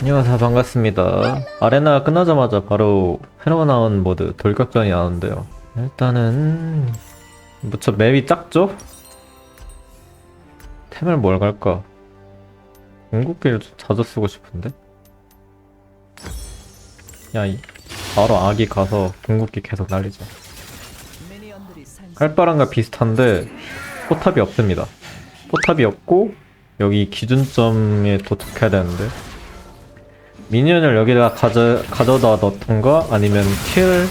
안녕하세요. 반갑습니다. 아레나 끝나자마자 바로 새로 나온 모드 돌격전이 나오는데요. 일단은 무척 맵이 작죠? 템을 뭘 갈까? 궁극기를 좀 자주 쓰고 싶은데? 야 이, 바로 아기 가서 궁극기 계속 날리자 칼바람과 비슷한데 포탑이 없습니다. 포탑이 없고 여기 기준점에 도착해야 되는데 미니언을 여기다 가져, 가져다 넣던가 아니면 킬을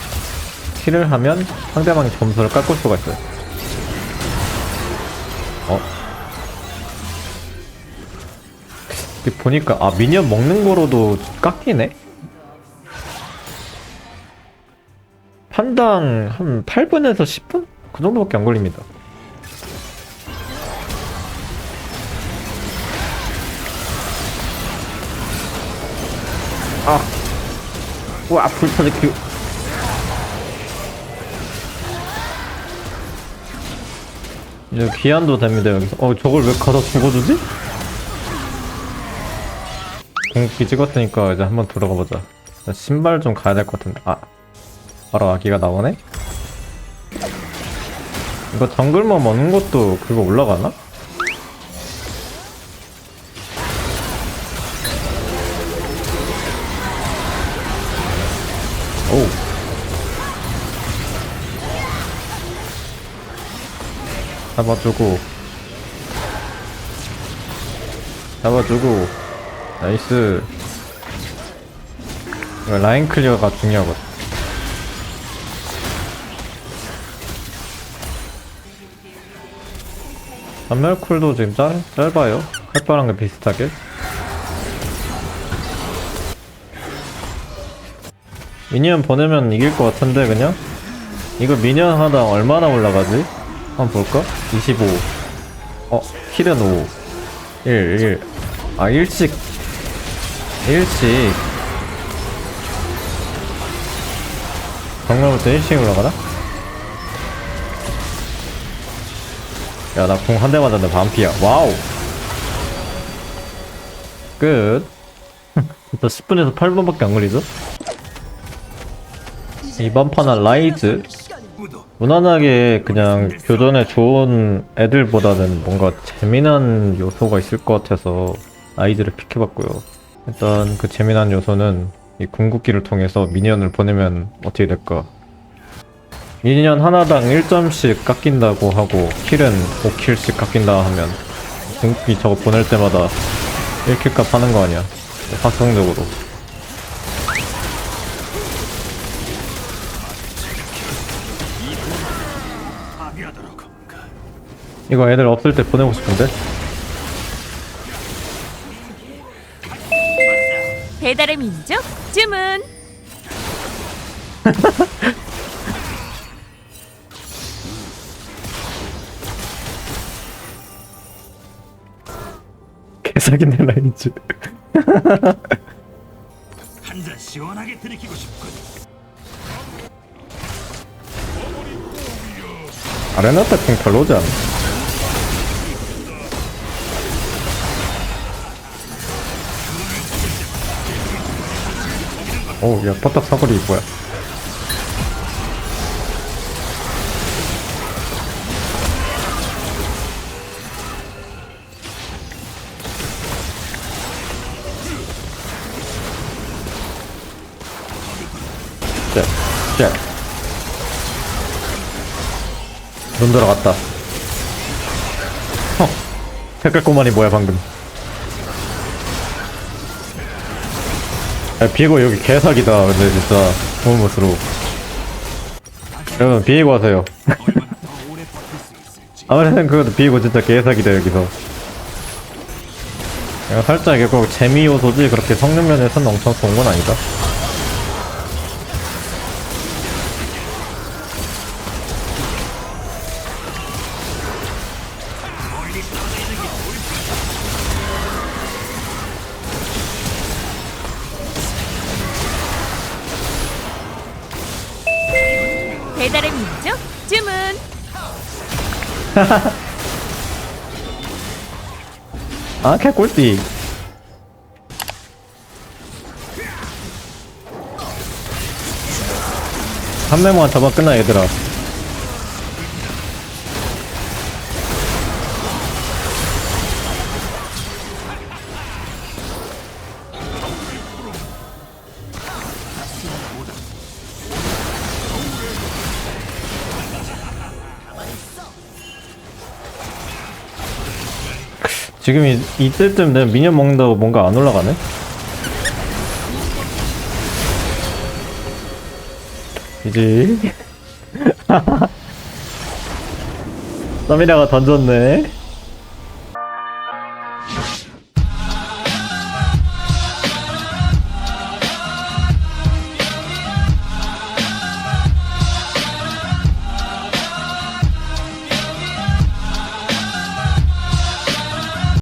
킬을 하면 상대방이 점수를 깎을 수가 있어요 어? 보니까 아 미니언 먹는 거로도 깎이네? 판당 한 8분에서 10분? 그 정도밖에 안 걸립니다 아. 와, 불타지 그. 이제 귀환도 됩니다, 여기서. 어, 저걸 왜 가서 죽어주지? 공기 찍었으니까 이제 한번 들어가 보자. 신발 좀 가야 될 것 같은데. 아. 바로 아기가 나오네? 이거 정글만 먹는 것도 그거 올라가나? 잡아주고. 잡아주고. 나이스. 이거 라인 클리어가 중요하거든. 전멸 쿨도 지금 짧, 짧아요. 칼바람과 비슷하게. 미니언 보내면 이길 것 같은데 그냥? 이거 미니언 하다 얼마나 올라가지? 한번 볼까? 25 어, 킬은 5 1, 1 아, 1씩 1씩 정말부터 1씩 올라가나? 야, 나 공 한 대 맞았는데 반피야. 와우! 끝. 일단 10분에서 8분밖에 안 걸리죠? 이번 판은 라이즈 무난하게 그냥 교전에 좋은 애들보다는 뭔가 재미난 요소가 있을 것 같아서 라이즈를 픽해봤고요. 일단 그 재미난 요소는 이 궁극기를 통해서 미니언을 보내면 어떻게 될까? 미니언 하나당 1점씩 깎인다고 하고 킬은 5킬씩 깎인다 하면 궁극기 저거 보낼 때마다 1킬값 하는 거 아니야? 확성적으로 이거 애들 없을 때 보내고 싶은데? 배달의 민족 주문 개사기네 라인즈 한 잔 시원하게 들이키고 싶군. 아레나 때궁 별로지 않아? 오, 야, 바닥 사거리 뭐야? 자, 자. 눈 들어갔다. 어, 색깔 꼬마니 뭐야 방금? 야, 비에고 여기 개사기다. 근데 진짜 좋은 모습으로. 여러분 비에고 하세요. 아무래도 그것도 비에고 진짜 개사기다 여기서. 내가 살짝 이게 꼭 재미 요소지 그렇게 성능 면에서는 엄청 좋은 건 아니다. 배달의 민족 주문. 아 개꿀띠. 한매만 잡아 끝나 얘들아. 지금 이, 이때쯤 내가 미니언 먹는다고 뭔가 안 올라가네? 이지 서미라가 던졌네